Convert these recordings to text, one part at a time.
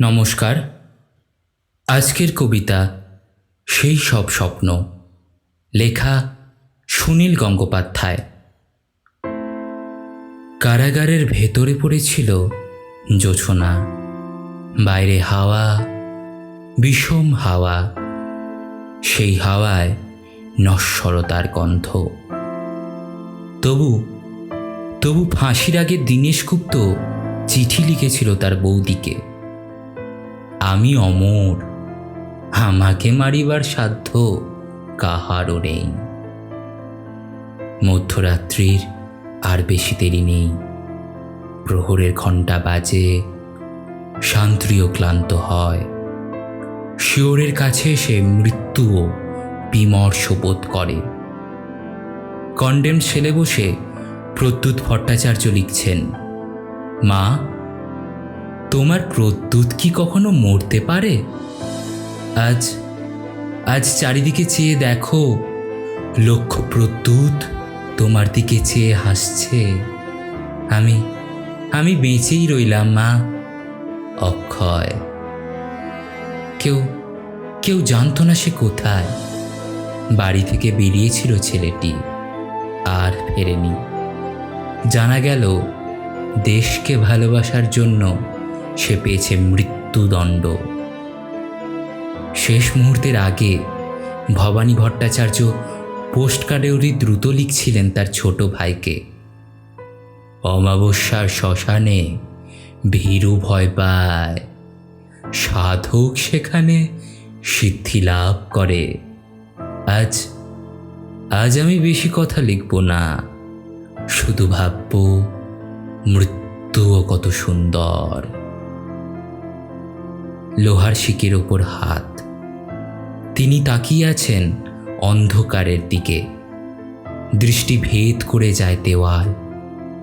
নমস্কার। আজকের কবিতা সেই সব স্বপ্ন। লেখা সুনীল গঙ্গোপাধ্যায়। কারাগারের ভেতরে পড়েছিল জোছনা। বাইরে হাওয়া, বিষম হাওয়া। সেই হাওয়ায় নশ্বরতার গন্ধ। তবু তবু ফাঁসির আগে দীনেশ গুপ্ত চিঠি লিখেছিল তার বৌদিকে। আমি অমর। আমাকে মারিবার সাধ্য কাহারও নেই। মধ্যরাত্রির আর বেশি দেরি নেই। প্রহরের ঘণ্টা বাজে শান্ত্রীয় ক্লান্ত হয়। শিওরের কাছে এসে মৃত্যুও বিমর্ষ বোধ করে। কন্ডেম ছেলে বসে প্রদ্যুৎ ভট্টাচার্য লিখছেন, মা তোমার প্রদ্যুৎ কি কখনো মরতে পারে? আজ আজ চারিদিকে চেয়ে দেখো লক্ষ প্রদ্যুৎ তোমার দিকে চেয়ে হাসছে। আমি আমি বেঁচেই রইলাম, মা। অক্ষয়। কেউ কেউ জানতো না সে কোথায়। বাড়ি থেকে বেরিয়েছিল ছেলেটি, আর ফেরেনি। জানা গেল, দেশকে ভালোবাসার জন্য সে পেয়েছে মৃত্যুদণ্ড। শেষ মুহূর্তের আগে ভবানী ভট্টাচার্য পোস্ট পোস্টকার্ডেওরি দ্রুত লিখছিলেন তার ছোট ভাইকে। অমাবস্যার শ্মশানে ভীরু ভয় পায়। সাধক সেখানে সিদ্ধি লাভ করে। আজ আজ আমি বেশি কথা লিখব না। শুধু ভাবব, মৃত্যুও কত সুন্দর। লোহার শিকের ওপর হাত। তিনি তাকিয়ে আছেন অন্ধকারের দিকে। দৃষ্টি ভেদ করে যায় দেওয়াল।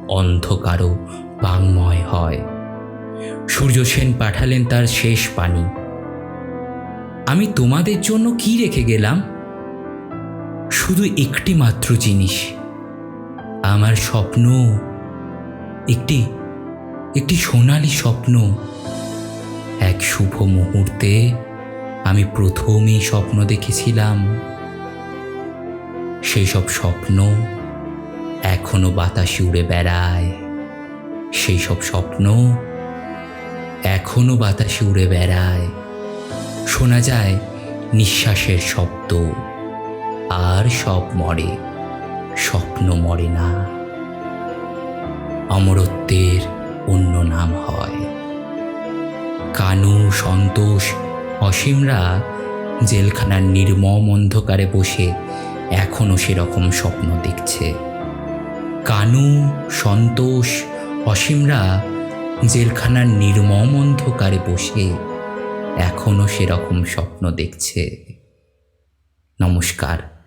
অন্ধকারও বাংময় হয়। সূর্য সেন পাঠালেন তার শেষ পানি। আমি তোমাদের জন্য কি রেখে গেলাম? শুধু একটি মাত্র জিনিস। আমার স্বপ্ন। একটি একটি সোনালি স্বপ্ন। এক শুভ মুহূর্তে আমি প্রথমেই স্বপ্ন দেখেছিলাম। সেই সব স্বপ্ন এখনও বাতাসে উড়ে বেড়ায়। সেই সব স্বপ্ন এখনও বাতাসে উড়ে বেড়ায়। শোনা যায় নিঃশ্বাসের শব্দ, আর সব মরে, স্বপ্ন মরে না। অমরত্বের অন্য নাম হয়। কানু, সন্তোষ, অসীমরা জেলখানার নির্মম অন্ধকারে বসে এখনও সেরকম স্বপ্ন দেখছে। কানু, সন্তোষ, অসীমরা জেলখানার নির্মম অন্ধকারে বসে এখনও সেরকম স্বপ্ন দেখছে। নমস্কার।